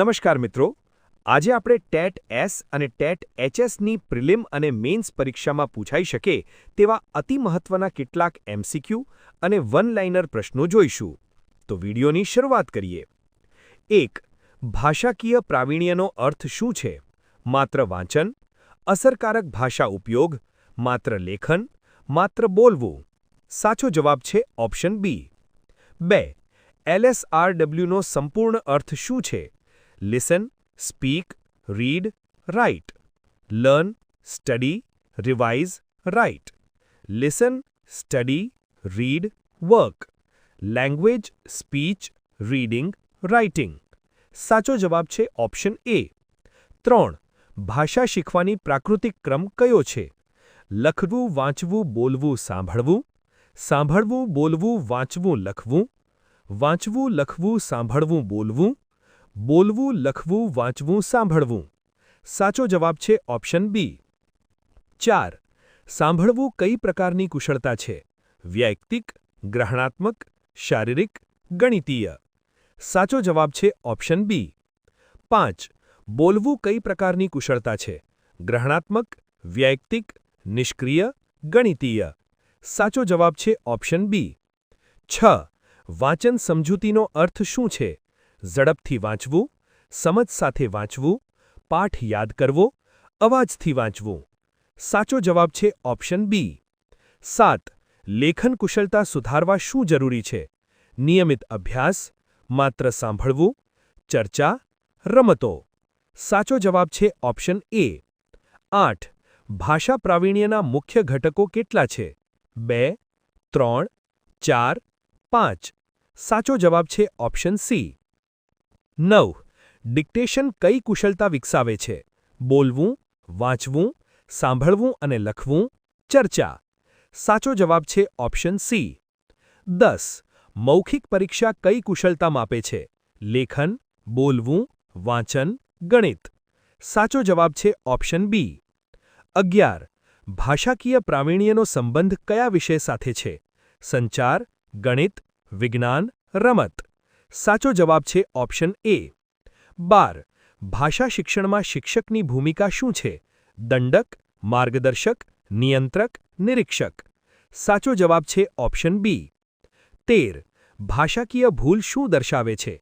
નમસ્કાર મિત્રો આજે આપણે ટેટ એસ અને ટેટ એચએસની પ્રિલિમ અને મેન્સ પરીક્ષામાં પૂછાઈ શકે તેવા અતિ મહત્વના કેટલાક એમસીક્યુ અને વન લાઇનર પ્રશ્નો જોઈશું તો વિડીયોની શરૂઆત કરીએ એક ભાષાકીય પ્રાવીણ્યનો અર્થ શું છે માત્ર વાંચન અસરકારક ભાષા ઉપયોગ માત્ર લેખન માત્ર બોલવું સાચો જવાબ છે ઓપ્શન બી બે એલએસઆરડબલ્યુનો સંપૂર્ણ અર્થ શું છે listen speak read write learn study revise write listen study read work language speech reading writing સાચો જવાબ છે ઓપ્શન એ ત્રણ ભાષા શીખવાની પ્રાકૃતિક ક્રમ કયો છે લખવું વાંચવું બોલવું સાંભળવું સાંભળવું બોલવું વાંચવું લખવું વાંચવું લખવું સાંભળવું બોલવું બોલવું લખવું વાંચવું સાંભળવું સાચો જવાબ છે ઓપ્શન બી ચાર સાંભળવું કઈ પ્રકારની કુશળતા છે વૈયક્તિક ગ્રહણાત્મક શારીરિક ગણિતીય સાચો જવાબ છે ઓપ્શન બી પાંચ બોલવું કઈ પ્રકારની કુશળતા છે ગ્રહણાત્મક વૈયક્તિક નિષ્ક્રિય ગણિતીય સાચો જવાબ છે ઓપ્શન બી છ વાંચન સમજૂતીનો અર્થ શું છે ઝડપથી વાંચવું સમજ સાથે વાંચવું પાઠ યાદ કરવો અવાજથી વાંચવું સાચો જવાબ છે ઓપ્શન બી સાત લેખન કુશળતા સુધારવા શું જરૂરી છે નિયમિત અભ્યાસ માત્ર સાંભળવું ચર્ચા રમતો સાચો જવાબ છે ઓપ્શન એ આઠ ભાષા પ્રાવીણ્યના મુખ્ય ઘટકો કેટલા છે બે ત્રણ ચાર પાંચ સાચો જવાબ છે ઓપ્શન સી નવ ડિક્ટેશન કઈ કુશળતા વિકસાવે છે બોલવું વાંચવું સાંભળવું અને લખવું ચર્ચા સાચો જવાબ છે ઓપ્શન સી દસ મૌખિક પરીક્ષા કઈ કુશળતા માપે છે લેખન બોલવું વાંચન ગણિત સાચો જવાબ છે ઓપ્શન બી અગિયાર ભાષાકીય પ્રાવીણ્યનો સંબંધ કયા વિષય સાથે છે સંચાર ગણિત વિજ્ઞાન રમત સાચો જવાબ છે ઓપ્શન એ બાર ભાષા શિક્ષણમાં શિક્ષકની ભૂમિકા શું છે દંડક માર્ગદર્શક નિયંત્રક નિરીક્ષક સાચો જવાબ છે ઓપ્શન બી તેર ભાષાકીય ભૂલ શું દર્શાવે છે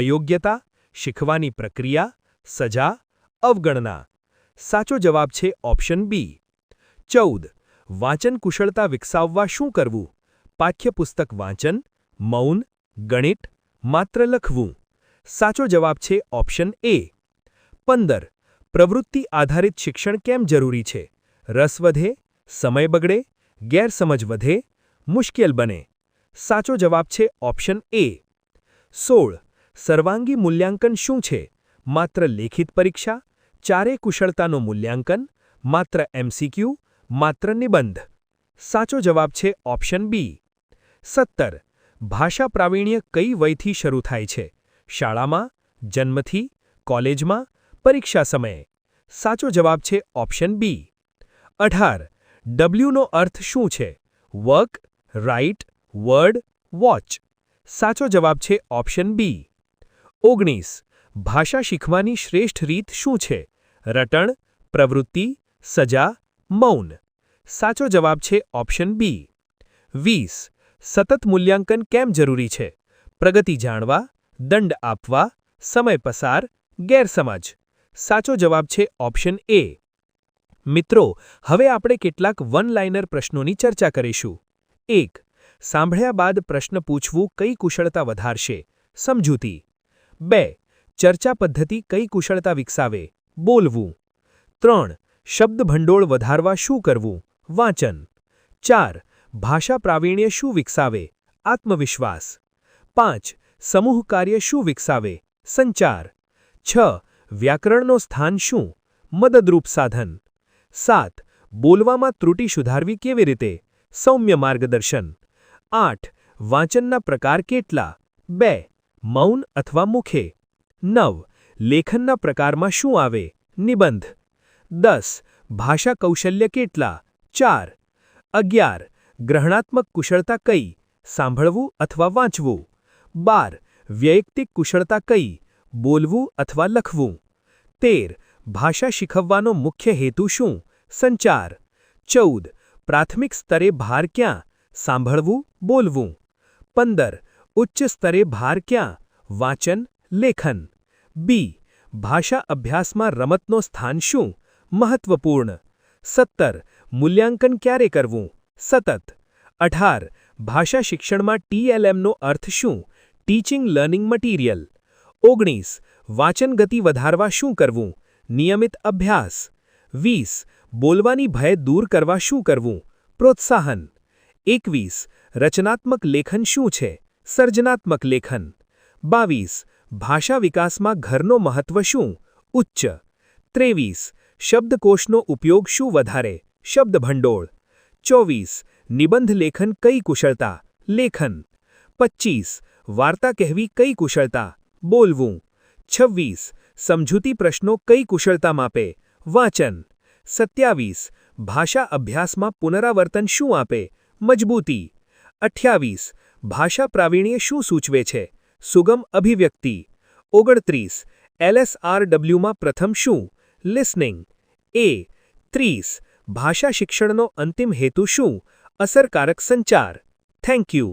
અયોગ્યતા શીખવાની પ્રક્રિયા સજા અવગણના સાચો જવાબ છે ઓપ્શન બી ચૌદ વાંચન કુશળતા વિકસાવવા શું કરવું પાઠ્યપુસ્તક વાંચન મૌન ગણિત માત્ર લખવું સાચો જવાબ છે ઓપ્શન એ પંદર પ્રવૃત્તિ આધારિત શિક્ષણ કેમ જરૂરી છે રસ વધે સમય બગડે ગેરસમજ વધે મુશ્કેલ બને સાચો જવાબ છે ઓપ્શન એ સોળ સર્વાંગી મૂલ્યાંકન શું છે માત્ર લેખિત પરીક્ષા ચારે કુશળતાનું મૂલ્યાંકન માત્ર એમસીક્યુ માત્ર નિબંધ સાચો જવાબ છે ઓપ્શન બી સત્તર ભાષા પ્રાવીણ્ય કઈ વયથી શરૂ થાય છે શાળામાં જન્મથી કોલેજમાં પરીક્ષા સમયે સાચો જવાબ છે ઓપ્શન બી અઢાર ડબલ્યુનો અર્થ શું છે વર્ક રાઇટ વર્ડ વોચ સાચો જવાબ છે ઓપ્શન બી ઓગણીસ भाषा सिखवानी श्रेष्ठ रीत शू छे रटण प्रवृत्ति सजा मौन साचो जवाब छे ऑप्शन बी 20 सतत मूल्यांकन કેમ જરૂરી છે प्रगति જાણવા દંડ આપવા સમય પસાર ગેરસમજ સાચો જવાબ છે ऑप्शन ए મિત્રો હવે આપણે કેટલાક વન લાઈનર પ્રશ્નોની ચર્ચા કરીશું 1 સાંભળ્યા બાદ પ્રશ્ન પૂછવું કઈ કુશળતા વધારશે સમજૂતી 2 ચર્ચા પદ્ધતિ કઈ કુશળતા વિકસાવે બોલવું 3 શબ્દ ભંડોળ વધારવા શું કરવું વાંચન 4 ભાષા પ્રાવીણ્ય શું વિકસાવે આત્મવિશ્વાસ 5 સમૂહ કાર્ય શું વિકસાવે સંચાર 6 વ્યાકરણનો સ્થાન શું મદદરૂપ સાધન 7 બોલવામાં ત્રુટી સુધારવી કેવી રીતે સૌમ્ય માર્ગદર્શન 8 વાંચનના પ્રકાર કેટલા 2 મૌન અથવા મુખે નવ લેખનના પ્રકારમાં શું આવે નિબંધ 10 ભાષા કૌશલ્ય કેટલા 4 11 ગ્રહણાત્મક કુશળતા કઈ સાંભળવું અથવા વાંચવું 12 વ્યક્તિક કુશળતા કઈ બોલવું અથવા લખવું 13 ભાષા શીખવવાનો મુખ્ય હેતુ શું સંચાર 14 પ્રાથમિક સ્તરે ભાર ક્યાં સાંભળવું બોલવું 15 ઉચ્ચ સ્તરે ભાર ક્યાં વાંચન लेखन बी भाषा अभ्यास में रमत न स्थान शू महत्वपूर्ण सत्तर मूल्यांकन क्य करव सतत अठार भाषा शिक्षण में टीएलएम नो अर्थ शू टीचिंग लर्निंग मटीरियल ओगनीस वाचन गति वार शू करव नियमित अभ्यास वीस बोलवा भय दूर करने शू करव प्रोत्साहन एकवीस रचनात्मक लेखन शू है सर्जनात्मक लेखन बीस ભાષા વિકાસમાં ઘરનો મહત્વ શું ઉચ્ચ ત્રેવીસ શબ્દકોષનો ઉપયોગ શું વધારે શબ્દ ભંડોળ ચોવીસ નિબંધ લેખન કઈ કુશળતા લેખન પચીસ વાર્તા કહેવી કઈ કુશળતા બોલવું છવ્વીસ સમજૂતી પ્રશ્નો કઈ કુશળતા માપે વાંચન સત્યાવીસ ભાષા અભ્યાસમાં પુનરાવર્તન શું આપે મજબૂતી અઠ્યાવીસ ભાષા પ્રાવીણ્ય શું સૂચવે છે સુગમ અભિવ્યક્તિ ઓગણત્રીસ એલએસઆરડબલ્યુમાં પ્રથમ શું લિસનિંગ એ ત્રીસ ભાષા શિક્ષણનો અંતિમ હેતુ શું અસરકારક સંચાર થેન્ક યુ